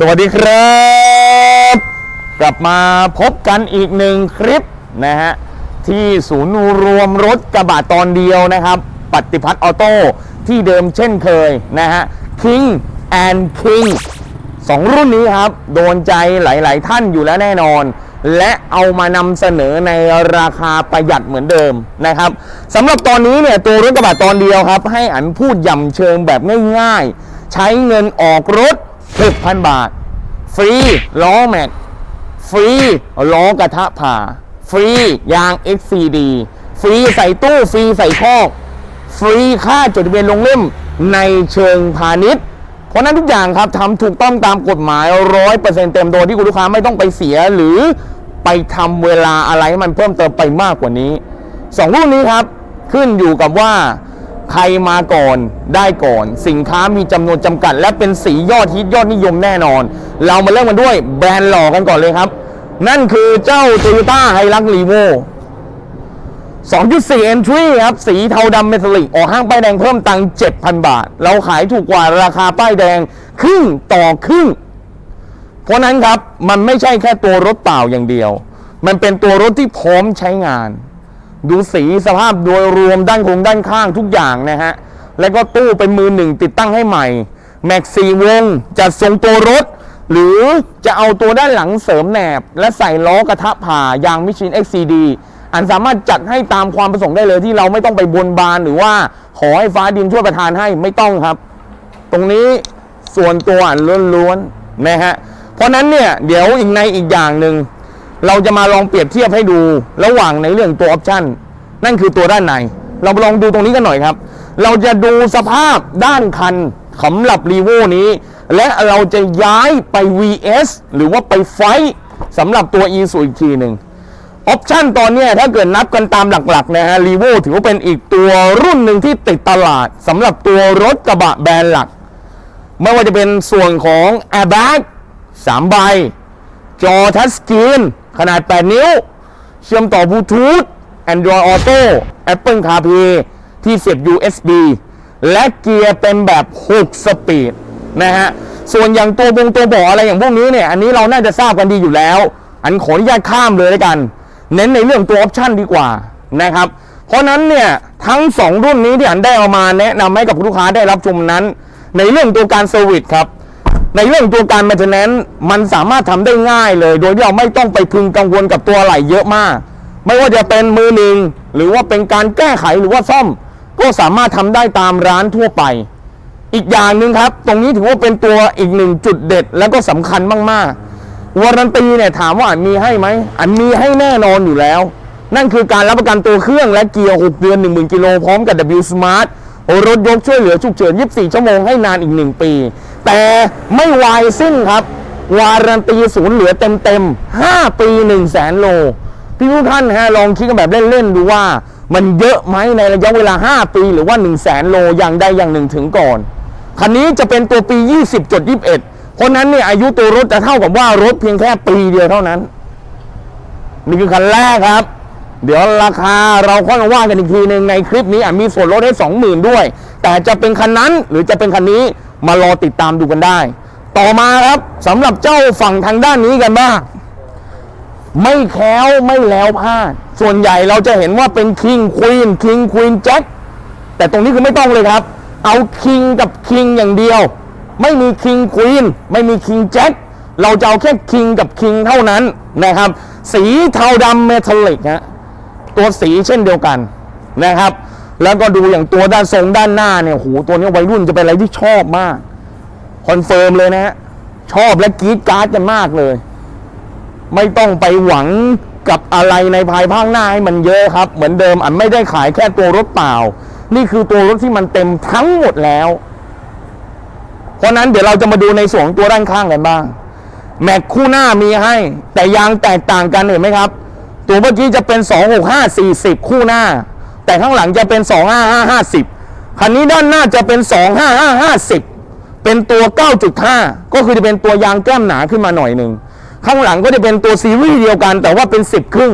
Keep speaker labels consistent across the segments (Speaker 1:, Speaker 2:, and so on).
Speaker 1: สวัสดีครับ กลับมาพบกันอีกหนึ่งคลิปนะฮะ ที่ศูนย์รวมรถกระบะตอนเดียวนะครับ ปฏิพัฒน์ออโต้ที่เดิมเช่นเคยนะฮะ King and King สองรุ่นนี้ครับ โดนใจหลาย ๆ ท่านอยู่แล้วแน่นอน และเอามานำเสนอในราคาประหยัดเหมือนเดิมนะครับสำหรับตอนนี้เนี่ยตัวรถกระบะตอนเดียวครับ ให้อันพูดย่ำเชิงแบบง่าย ๆ ใช้เงินออกรถ 6,000 บาท ฟรีล้อแม็กฟรีล้อกระทะผ่า ฟรียาง XCD ฟรีใส่ตู้ฟรีใส่คอก ฟรีค่าจดทะเบียนลงเล่มในเชิงพาณิชย์ เพราะฉะนั้นทุกอย่างครับทำถูกต้องตามกฎหมายร้อยเปอร์เซ็นต์เต็มโดยที่คุณลูกค้าไม่ต้องไปเสียหรือไปทำเวลาอะไรให้มันเพิ่มเติมไปมากกว่านี้สองรุ่นนี้ครับ ขึ้นอยู่กับว่า ใครมาก่อนได้ก่อน สินค้ามีจำนวนจำกัด และเป็นสียอดฮิตยอดนิยมแน่นอน เรามาเริ่มกันด้วยแบรนด์หล่อกันก่อนเลยครับ นั่นคือเจ้า Toyota h i l u x r e v o 2.4 Entry ครับ สีเทาดำเมทัลลิก ออกห้างป้ายแดงเพิ่มตังค์7,000 บาท เราขายถูกกว่าราคาป้ายแดง ครึ่งต่อครึ่ง เพราะนั้นครับ มันไม่ใช่แค่ตัวรถเปล่าอย่างเดียว มันเป็นตัวรถที่พร้อมใช้งาน ดูสีสภาพโดยรวมด้านโครงด้านข้างทุกอย่างนะฮะ แล้วก็ตู้เป็นมือหนึ่งติดตั้งให้ใหม่ แม็กซีวงจัดทรงตัวรถ หรือจะเอาตัวด้านหลังเสริมแหนบ และใส่ล้อกระทะผ่ายางมิชิน XCD อันสามารถจัดให้ตามความประสงค์ได้เลยที่เราไม่ต้องไปบนบานหรือว่าขอให้ฟ้าดินช่วยประทานให้ไม่ต้องครับ ตรงนี้ส่วนตัวล้วนๆนะฮะเพราะนั้นเนี่ยเดี๋ยวอีกในอีกอย่างหนึ่ง เราจะมาลองเปรียบเทียบให้ดูระหว่างในเรื่องตัวออปชันนั่นคือตัวด้านใน เราลองดูตรงนี้กันหน่อยครับ เราจะดูสภาพด้านคันสำหรับรีโวนี้ และเราจะย้ายไป VS หรือว่าไปไฟท์สำหรับตัว e สูอีกทีหนึ่งออปชันตอนนี้ถ้าเกิดนับกันตามหลักๆนะฮะรีโวถือว่าเป็นอีกตัวรุ่นหนึ่งที่ติดตลาดสำหรับตัวรถกระบะแบรนด์หลัก ไม่ว่าจะเป็นส่วนของ Airbag 3ใบ จอทัชสกรีน ขนาด 8 นิ้ว เชื่อมต่อบลูทูธ Android Auto Apple CarPlay ที่เสียบ USB และเกียร์เป็นแบบ 6 สปีดนะฮะ ส่วนอย่างตัวบงตัวบาะอะไรอย่างพวกนี้เนี่ย อันนี้เราน่าจะทราบกันดีอยู่แล้ว อันขออนุญาตข้ามเลยแล้วกัน เน้นในเรื่องตัวออปชั่นดีกว่านะครับ เพราะนั้นเนี่ยทั้ง 2 รุ่นนี้ที่อันได้เอามาแนะนำให้กับลูกค้าได้รับชมนั้น ในเรื่องตัวการเซอร์วิสครับ ในเรื่องตัวการ m ม i n t e n a n c e มันสามารถทำได้ง่ายเลย โดยที่เราไม่ต้องไปพึงกังวลกับตัวอะไหล่เยอะมาก ไม่ว่าจะเป็นมือหนึ่งหรือว่าเป็นการแก้ไขหรือว่าซ่อม ก็สามารถทำได้ตามร้านทั่วไป อีกอย่างหนึ่งครับ ตรงนี้ถือว่าเป็นตัวอีกหนึ่งจุดเด็ดแล้วก็สำคัญมากๆวารันตีเนี่ยถามว่าอันมีให้ไหมอันมีให้แน่นอนอยู่แล้ว นั่นคือการรับประกันตัวเครื่องและเกียร์6เดือน10,000กิโลพร้อมกับ W Smart รถยกช่วยเหลือฉุกเฉิน 24 ชั่วโมงให้นานอีก 1 ปี แต่ไม่วายสิ้นครับ วารันตีศูนย์เหลือเต็มๆ 5 ปี1 0 0 0 0แสนโล พี่ทุกท่านฮะลองคิดกันแบบเล่น ๆ ดูว่า มันเยอะไหมในระยะเวลา 5 ปีหรือว่า 1 0 0 0 0แสนโลอย่างใดอย่างหนึ่งถึงก่อน คันนี้จะเป็นตัวปี 20.21 เพราะนั้นเนี่ยอายุตัวรถจะเท่ากับว่ารถเพียงแค่ปีเดียวเท่านั้น นี่คือคันแรกครับเดี๋ยวราคาเราค่อยมาว่ากันอีกทีหนึ่งในคลิปนี้มีส่วนลดให้สองหมื่นด้วย แต่จะเป็นคันนั้นหรือจะเป็นคันนี้ มารอติดตามดูกันได้ ต่อมาครับสำหรับเจ้าฝั่งทางด้านนี้กันบ้างไม่แคล้วไม่แล้วพลาดส่วนใหญ่เราจะเห็นว่าเป็นคิงควีนคิงควีนแจ็คแต่ตรงนี้คือไม่ต้องเลยครับ เอาคิงกับคิงอย่างเดียว ไม่มีคิงควีนไม่มีคิงแจ็คเราจะเอาแค่คิงกับคิงเท่านั้นนะครับ สีเทาดำเมทัลลิกฮะตัวสีเช่นเดียวกันนะครับ แล้วก็ดูอย่างตัวด้านทรงด้านหน้าเนี่ยโหตัวนี้วัยรุ่นจะเป็นอะไรที่ชอบมากคอนเฟิร์มเลยนะฮะชอบและกรีดการ์ดกันมากเลย ไม่ต้องไปหวังกับอะไรในภายภาคหน้าให้มันเยอะครับ เหมือนเดิมอันไม่ได้ขายแค่ตัวรถเปล่า นี่คือตัวรถที่มันเต็มทั้งหมดแล้ว เพราะนั้นเดี๋ยวเราจะมาดูในส่วนของตัวด้านข้างกันบ้าง แม็กคู่หน้ามีให้ แต่ยางแตกต่างกันเห็นไหมครับ ตัวเมื่อกี้จะเป็น 265 40 คู่หน้า แต่ข้างหลังจะเป็น 255 50 คันนี้ด้านหน้าจะเป็น 255 50 เป็นตัว 9.5 ก็คือจะเป็นตัวยางแก้มหนาขึ้นมาหน่อยหนึ่ง ข้างหลังก็จะเป็นตัวซีรีส์เดียวกัน แต่ว่าเป็น 10 ครึ่ง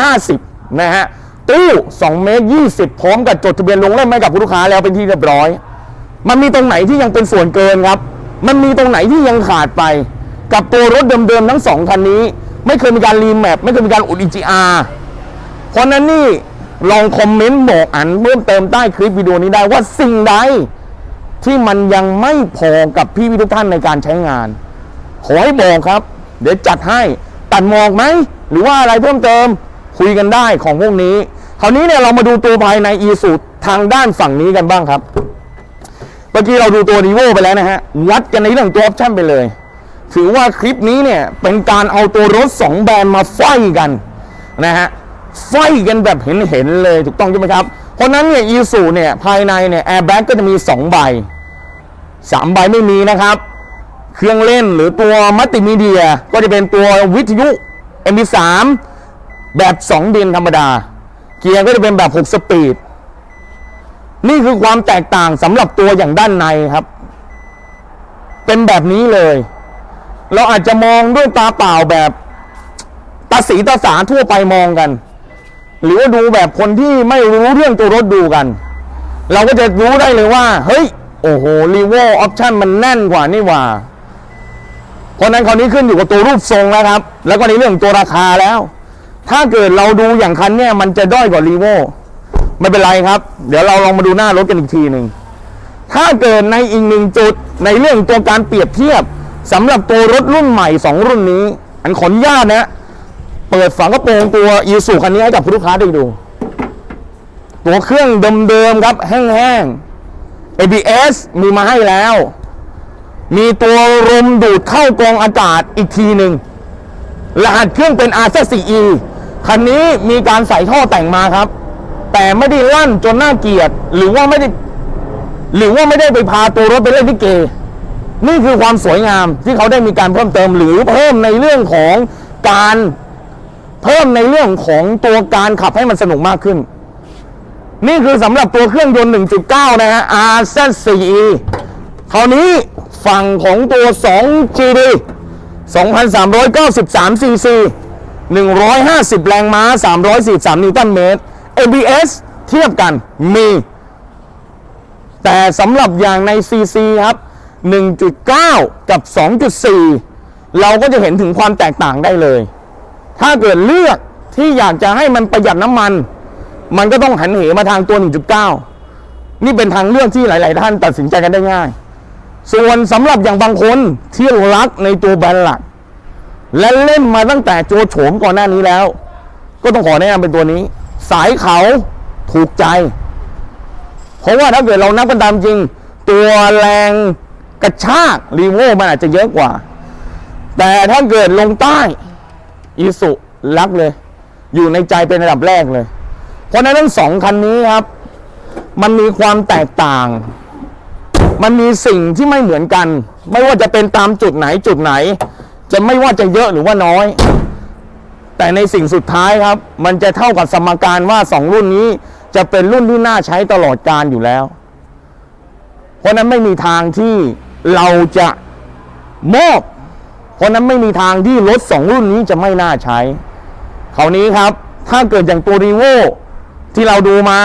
Speaker 1: 25550 นะฮะ ตู้2เมตร20 พร้อมกับจดทะเบียนลงเล่มให้กับลูกค้าแล้วเป็นที่เรียบร้อย มันมีตรงไหนที่ยังเป็นส่วนเกินครับ มันมีตรงไหนที่ยังขาดไป กับตัวรถเดิมๆทั้งสองคันนี้ ไม่เคยมีการรีแมปไม่เคยมีการอุด EGR เพราะฉะนั้นนี่ ลองคอมเมนต์บอกอันเพิ่มเติมใต้คลิปวิดีโอนี้ได้ว่าสิ่งใดที่มันยังไม่พอกับพี่ทุกท่านในการใช้งาน ขอให้บอกครับ เดี๋ยวจัดให้ตัดหมอกไหม หรือว่าอะไรเพิ่มเติมคุยกันได้ของพวกนี้ คราวนี้เนี่ยเรามาดูตัวภายในอีสูทางด้านฝั่งนี้กันบ้างครับ เมื่อกี้เราดูตัวรีโวไปแล้วนะฮะ วัดกันในเรื่องตัวออปชั่นไปเลย ถือว่าคลิปนี้เนี่ยเป็นการเอาตัวรถ 2 แบรนด์มาไฟกันนะฮะ ไฟกันแบบเห็นๆเลยถูกต้องใช่ไหมครับ เพราะนั้นเนี่ยอีสูเนี่ยภายในเนี่ยแอร์แบ็กก็จะมี 2 ใบ 3 ใบไม่มีนะครับ เครื่องเล่นหรือตัวมัลติมีเดียก็จะเป็นตัววิทยุ MP3 แบบ2เดือนธรรมดา เกียร์ก็จะเป็นแบบ 6 สปีด นี่คือความแตกต่างสำหรับตัวอย่างด้านในครับ เป็นแบบนี้เลย เราอาจจะมองด้วยตาเปล่าแบบตาสีตาสาทั่วไปมองกัน หรือว่าดูแบบคนที่ไม่รู้เรื่องตัวรถดูกัน เราก็จะรู้ได้เลยว่า เฮ้ย โอ้โหรีโวออปชั่นมันแน่นกว่านี่ว่าเพราะฉะนั้นคราวนี้ขึ้นอยู่กับตัวรูปทรงแล้วครับ แล้วก็ในเรื่องตัวราคาแล้ว ถ้าเกิดเราดูอย่างคันเนี่ยมันจะด้อยกว่ารีโวไม่เป็นไรครับ เดี๋ยวเราลองมาดูหน้ารถกันอีกทีหนึ่งถ้าเกิดในอีกหนึ่งจุดในเรื่องตัวการเปรียบเทียบสำหรับตัวรถรุ่นใหม่ 2 รุ่นนี้ อันขออนุญาตนะ เปิดฝากระโปรงตัวอีซูคันนี้ให้กับลูกค้าได้ดู ตัวเครื่องเดิมๆครับ แห้งๆ ABS มีมาให้แล้ว มีตัวลมดูดเข้ากรองอากาศอีกทีหนึ่งรหัสเครื่องเป็น r 4 e คันนี้มีการใส่ท่อแต่งมาครับ แต่ไม่ได้ลั่นจนน่าเกลียด หรือว่าไม่ได้ หรือว่าไม่ได้ไปพาตัวรถไปเล่นลิเกนี่คือความสวยงามที่เขาได้มีการเพิ่มเติมหรือเพิ่มในเรื่องของการ เพิ่มในเรื่องของตัวการขับให้มันสนุกมากขึ้น นี่คือสำหรับตัวเครื่องยนต์ 1.9 นะฮะ RZ4E คราวนี้ฝั่งของตัว 2GD 2,393 cc 150 แรงม้า 343 นิวตันเมตร ABS เทียบกันมี แต่สำหรับอย่างใน CC ครับ 1.9 กับ 2.4 เราก็จะเห็นถึงความแตกต่างได้เลย ถ้าเกิดเลือกที่อยากจะให้มันประหยัดน้ำมัน มันก็ต้องหันเหมาทางตัว 1.9 นี่เป็นทางเลือกที่หลาย ๆ ท่านตัดสินใจกันได้ง่าย ส่วนสำหรับอย่างบางคนที่รักในตัวแบรนด์หลัก และเล่นมาตั้งแต่โจโฉมก่อนหน้านี้แล้ว ก็ต้องขอแนะนำเป็นตัวนี้ สายเขาถูกใจ เพราะว่าถ้าเกิดเรานับกันตามจริง ตัวแรงกระชากรีโวมันอาจจะเยอะกว่า แต่ถ้าเกิดลงใต้ อีสุรักเลย อยู่ในใจเป็นระดับแรกเลย เพราะฉะนั้นทั้งสองคันนี้ครับ มันมีความแตกต่าง มันมีสิ่งที่ไม่เหมือนกัน ไม่ว่าจะเป็นตามจุดไหนจุดไหน จะไม่ว่าจะเยอะหรือว่าน้อย แต่ในสิ่งสุดท้ายครับ มันจะเท่ากับสมการว่าสองรุ่นนี้จะเป็นรุ่นที่น่าใช้ตลอดการอยู่แล้ว เพราะนั้นไม่มีทางที่เราจะมอบ เพราะนั้นไม่มีทางที่รถสองรุ่นนี้จะไม่น่าใช้คราวนี้ครับ ถ้าเกิดอย่างตัวรีโวที่เราดูมา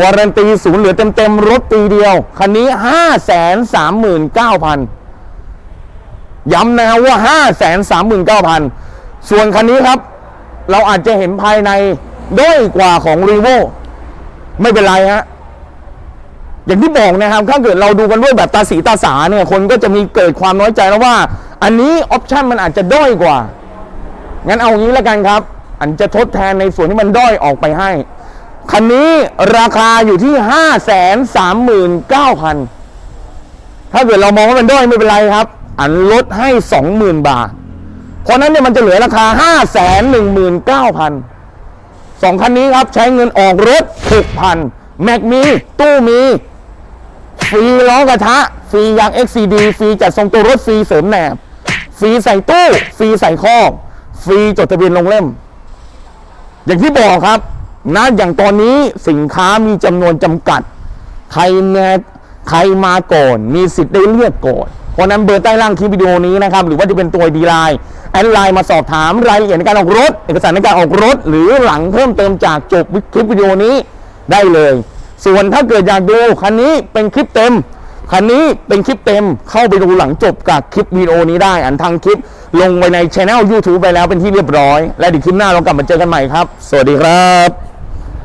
Speaker 1: วารันตีศูนย์เหลือเต็มๆ รถปีเดียว คันนี้5 3 9 0 0 0ย้ำนะครับว่า5 3 9 0 0 0ส่วนคันนี้ครับ เราอาจจะเห็นภายในด้อยกว่าของรีโวไม่เป็นไรฮะอย่างที่บอกนะครับ ถ้าเกิดเราดูกันด้วยแบบตาสีตาสาเนี่ย คนก็จะมีเกิดความน้อยใจแล้วว่า อันนี้ออปชันมันอาจจะด้อยกว่า งั้นเอางี้แล้วกันครับ อันจะทดแทนในส่วนที่มันด้อยออกไปให้ คันนี้ราคาอยู่ที่5 3 9 0 0 0ถ้าเกิดเรามองว่ามันด้อยไม่เป็นไรครับ อันลดให้20,000บาท เพราะนั้นเนี่ยมันจะเหลือราคา5 1 9 0 0 0สองคันนี้ครับใช้เงินออกรถ6,000แม็กมี ตู้มีฟรีล้อกระทะ ฟรียาง XCD ฟรีจัดทรงตัวรถ ฟรีเสริมแหนบ ฟรีใส่ตู้ฟรีใส่คอฟรีจดทะเบียนลงเล่ม อย่างที่บอกครับนะอย่างตอนนี้สินค้ามีจำนวนจำกัด ใครมาใครมาก่อน มีสิทธิ์ได้เลือกก่อน เพราะฉะนั้นเบอร์ใต้ล่างคลิปวิดีโอนี้นะครับ หรือว่าจะเป็นตัวดีไลน์แอดไลน์มาสอบถามรายละเอียดในการออกรถ เอกสารในการออกรถ หรือหลังเพิ่มเติมจากจบคลิปวิดีโอนี้ได้เลย ส่วนถ้าเกิดอยากดูคันนี้เป็นคลิปเต็ม คันนี้เป็นคลิปเต็มเข้าไปดูหลังจบกับคลิปวิดีโอนี้ได้ อันทางคลิปลงไวในช anel YouTube ไปแล้วเป็นที่เรียบร้อย และเดี๋ยวคลิปหน้าเรากลับมาเจอกันใหม่ครับ สวัสดีครับ